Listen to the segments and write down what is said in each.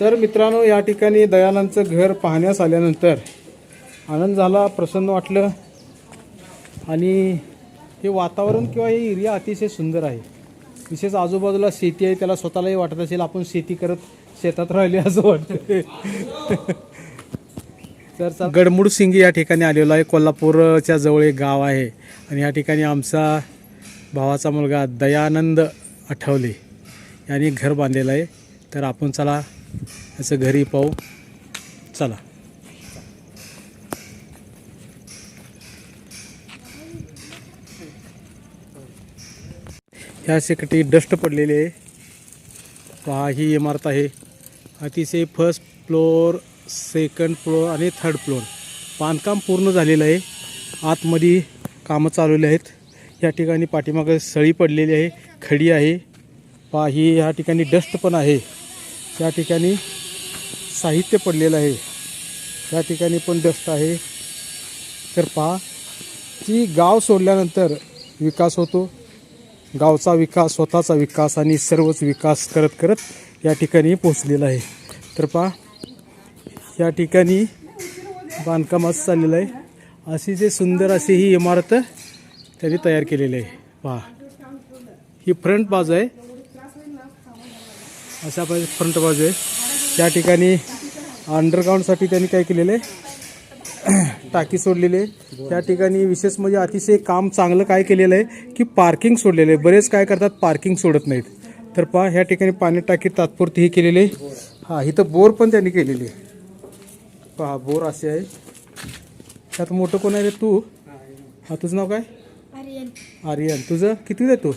तर मित्रांनो या ठिकाणी दयानंदचं घर पाहण्यास आल्यानंतर आनंद झाला प्रसन्न वाटलं. आणि हे वातावरण किंवा हे एरिया अतिशय सुंदर आहे. विशेष आजूबाजूला शेती आहे त्याला स्वतःलाही वाटत असेल आपण शेती करत शेतात राहिले असं वाटतं तर गडमुड सिंगी या ठिकाणी आलेलो आहे. कोल्हापूरच्या जवळ एक गाव आहे. आणि या ठिकाणी आमचा भावाचा मुलगा दयानंद आठवले यांनी घर बांधलेलं आहे. तर आपण चला याचं घरी पाहू. चला. ह्या सेकटी डस्ट पडलेली आहे. पहा ही इमारत आहे. अतिशय फर्स्ट फ्लोअर सेकंड फ्लोअर आणि थर्ड फ्लोअर बांधकाम पूर्ण झालेलं आहे. आतमध्ये कामं चालवली आहेत. या ठिकाणी पाठीमागं सळी पडलेली आहे. खडी आहे. पहा ही ह्या ठिकाणी डस्ट पण आहे. त्या ठिकाणी साहित्य पडलेलं आहे. त्या ठिकाणी पण डस्ट आहे. तर पहा की गाव सोडल्यानंतर विकास होतो. गावचा विकास स्वतःचा विकास आणि सर्वच विकास करत करत या ठिकाणी पोचलेला आहे. तर पहा या ठिकाणी बांधकामाचं चाललेलं आहे. अशी जे सुंदर अशी ही इमारत त्यांनी तयार केलेली आहे. पहा ही फ्रंट बाजू आहे. अशा पाहिजे फ्रंट बाजू आहे. त्या ठिकाणी अंडरग्राऊंडसाठी त्यांनी काय केलेलं आहे? टाकी सोडलेली आहे. त्या ठिकाणी विशेष म्हणजे अतिशय काम चांगलं काय केलेलं आहे की पार्किंग सोडलेलं आहे. बरेच काय करतात पार्किंग सोडत नाहीत. तर पहा ह्या ठिकाणी पाणी टाकी तात्पुरती हे केलेली आहे. हा इथं बोर पण त्यांनी केलेली आहे. पहा बोर असे आहे. त्यात मोठं कोण आहे रे तू? हा तुझं नाव काय? आर्यन. आर्यन. तुझं किती आहे तू?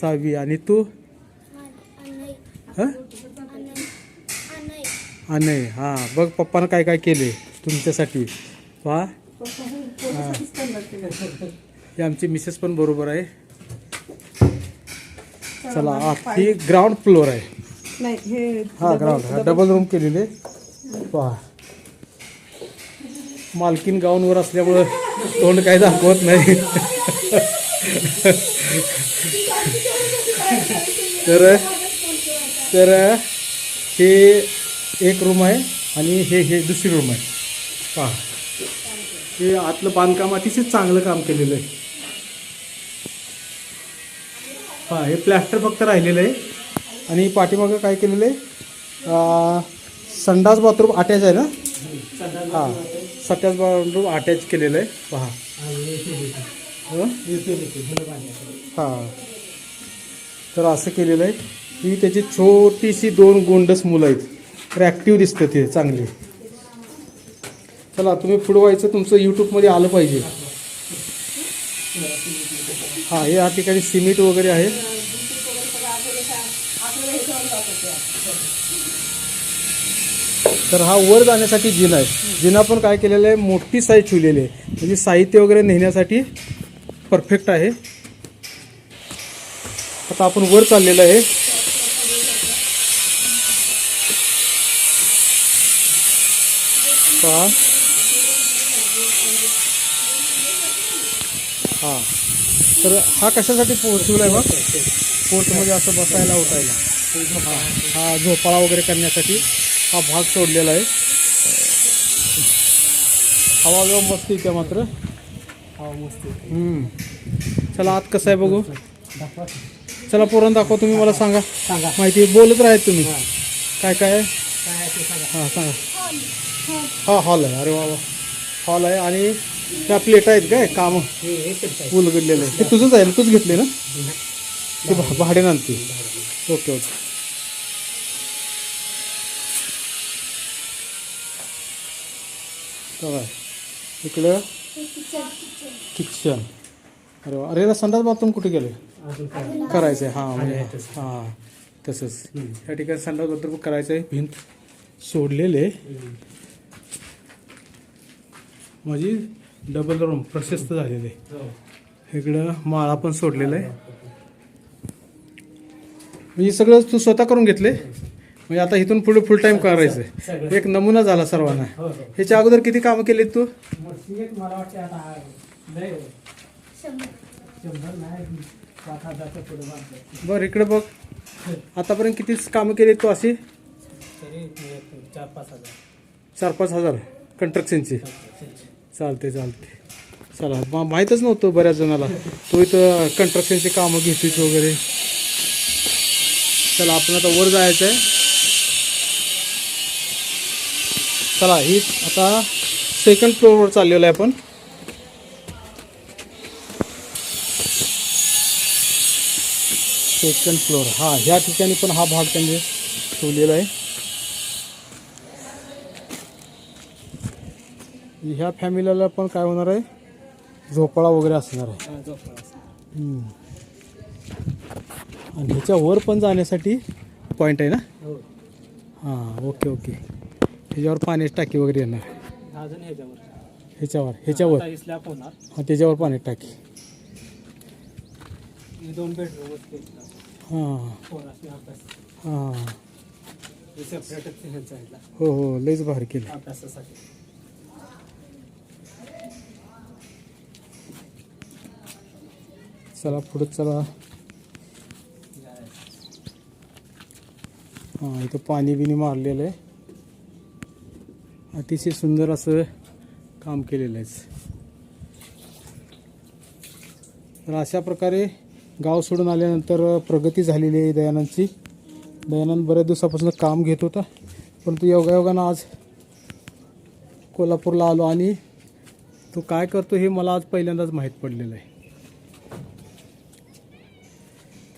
सहावी. आणि तू? हां? अनय हा नाही हां बघ पप्पानं काय काय केले तुमच्यासाठी. पहा. हां. आमची मिसेस पण बरोबर आहे. चला ही ग्राउंड फ्लोअर आहे. हे ग्राउंड हा डबल रूम केलेले. पहा. मालकीन गाऊनवर असल्यामुळं तोंड काही दाखवत नाही. तर तर हे एक रूम आहे आणि हे हे दुसरी रूम आहे. पहा. हे आतलं बांधकाम अतिशय चांगलं काम केलेलं आहे. हा हे प्लॅस्टर फक्त राहिलेलं आहे. आणि पाठीमागं काय केलेलं आहे? संडास बाथरूम अटॅच आहे ना? हां संडास बाथरूम अटॅच केलेलं आहे. पहा. हां. तर असं केलेलं आहे. ही त्याची छोटीशी दोन गोंडस मुलं आहेत. तर ॲक्टिव्ह दिसतं ते चांगली. चला तुम्ही पुढं व्हायचं तुमचं यूट्यूबमध्ये आलं पाहिजे. हां हे या ठिकाणी सिमेंट वगैरे आहे. तर हा वर जाण्यासाठी जिना आहे. जिना पण काय केलेलं आहे मोठी साईज ठेवलेली आहे. म्हणजे साहित्य वगैरे नेण्यासाठी परफेक्ट आहे. आता आपण वर चाललेलं आहे. पहा हा. तर हा कशासाठी पोहोचवला आहे मग? पोर्टमध्ये असं बसायला उठायला. हा. हा झोपाळा वगैरे करण्यासाठी हा भाग सोडलेला आहे. हवा बिवा मस्त येते मात्र? हवा मस्त हम्म. चला आत कसं आहे बघू. चला पोरण दाखवा तुम्ही मला सांगा. सांगा. माहिती बोलत राहायत तुम्ही. काय काय? हां सांगा. हा हॉल आहे. अरे वा वा. हॉल आहे आणि त्या प्लेट आहेत काय? काम. उलगडलेलं आहे. ते तुझंच आहे ना? तूच घेतले ना? ते भा- भाड्यानं आणते. Okay okay. इकडं किचन अरे वा. अरे संडास बाथरूम कुठे गेले? करायचं आहे हां म्हणजे हां. तसंच. या ठिकाणी संडास बाथरूम करायचं आहे भिंत सोडलेले. म्हणजे डबल रूम प्रशस्त झालेले. हो. इकडं माळा पण सोडलेला आहे. म्हणजे सगळं तू स्वतः करून घेतले? म्हणजे आता इथून पुढे फुल टाइम करायचं. एक नमुना झाला सर्वांना. हो हो. ह्याच्या अगोदर किती कामं केलीत तू? बरं इकडे बघ. आतापर्यंत किती कामं केलीत तू अशी? चार पाच हजार. कंस्ट्रक्शनचे चालते चालते चला मा माहीतच नव्हतं बऱ्याच जणाला. तो इथं कंट्रक्शनची कामं घेतोच वगैरे. चला आपण आता वर जायचं आहे चला ही आता सेकंड फ्लोअरवर चाललेलो आहे आपण. सेकंड फ्लोअर हा ह्या ठिकाणी पण हा भाग त्यांनी ठेवलेला आहे. ह्या फॅमिलीला पण काय होणार आहे? झोपाळा वगैरे असणार आहे. हम्म. आणि ह्याच्या वर पण जाण्यासाठी पॉईंट आहे ना? हो. ओके ओके ह्याच्यावर पाण्याची टाकी वगैरे येणार. अजून ह्याच्यावर. ह्याच्यावर ह्याच्यावर. आता स्लॅब होणार हां त्याच्यावर पाण्याची टाकी. हे दोन हां. हां हे लईच भारी केलं. अभ्यासासाठी. चला पुढे चला. हां इथं पाणी बिनी मारलेलं आहे. अतिशय सुंदर असं काम केलेलं आहे. तर अशा प्रकारे गाव सोडून आल्यानंतर प्रगती झालेली आहे दयानंदची. दयानंद बऱ्याच दिवसापासून काम घेत होता परंतु योगायोगानं आज कोल्हापूरला आलो आणि तो काय करतो हे मला आज पहिल्यांदाच माहीत पडलेलं आहे.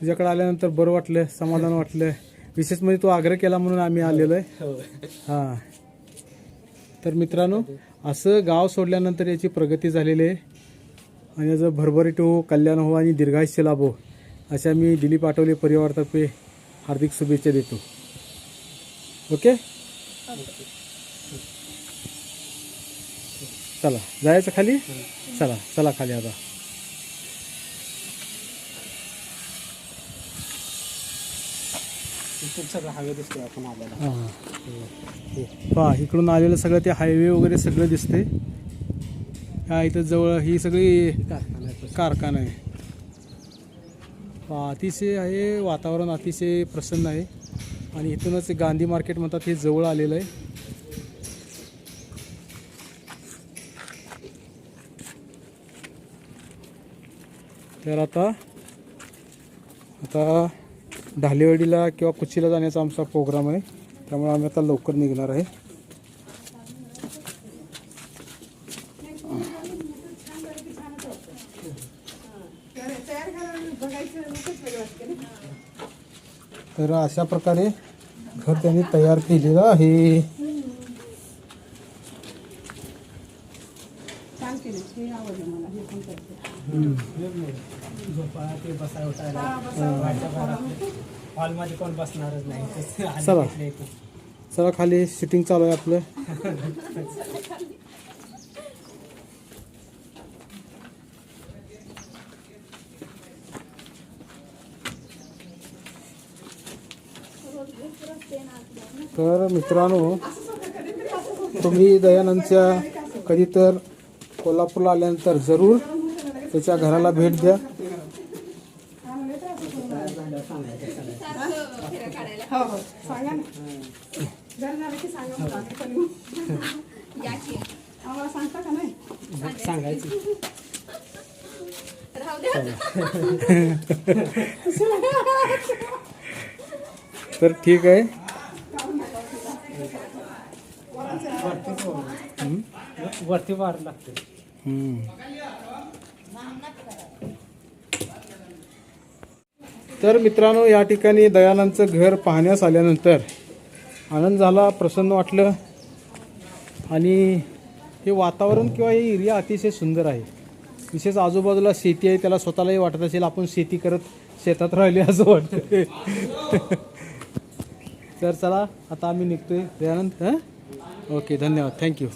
तुझ्याकडे आल्यानंतर बरं वाटलं समाधान वाटलं. विशेष म्हणजे तो आग्रह केला म्हणून आम्ही आलेलो आहे. हो. हां. तर मित्रांनो असं गाव सोडल्यानंतर याची प्रगती झालेली आहे. आणि याचं भरभरीट हो कल्याण हो आणि दीर्घायुष्य लाभो अशा मी दिलीप आठवले परिवारातर्फे हार्दिक शुभेच्छा देतो. ओके? चला जायचं खाली? चला चला खाली आता. इथून सगळं हवे दिसतोय आपण आलेला हां. पहा इकडून आलेलं सगळं ते हायवे वगैरे सगळं दिसते हा इथं जवळ ही सगळी कारखाना आहे. तो. कारखाना आहे. पहा अतिशय आहे वातावरण अतिशय प्रसन्न आहे. आणि इथूनच गांधी मार्केट म्हणतात हे जवळ आलेलं आहे. तर आता आता ढालेवाडीला किंवा कुशीला जाण्याचा आमचा प्रोग्राम आहे. त्यामुळे आम्ही आता लवकर निघणार आहे. तर अशा प्रकारे घर त्यांनी तयार केलेलं आहे. झोपाळा ते बसाय उठायला. बाहेरच्या घरात हॉलमध्ये कोण बसणारच नाही. तसं आधी चला. चला खाली सिटिंग चालू आहे आपलं. तर मित्रांनो तुम्ही दयानंदच्या कधी तर कोल्हापूरला आल्यानंतर जरूर त्याच्या घराला भेट द्या. सांगायचं तर ठीक आहे. वरती वाढ लागते. तर मित्रांनो या ठिकाणी दयानंदचं घर पाहण्यास आल्यानंतर आनंद झाला प्रसन्न वाटलं. आणि हे वातावरण किंवा हे एरिया अतिशय सुंदर आहे. विशेष आजूबाजूला शेती आहे त्याला स्वतःलाही वाटत असेल आपण शेती करत शेतात राहिले असं वाटतं तर चला आता आम्ही निघतोय. दयानंद हां? ओके धन्यवाद. थँक्यू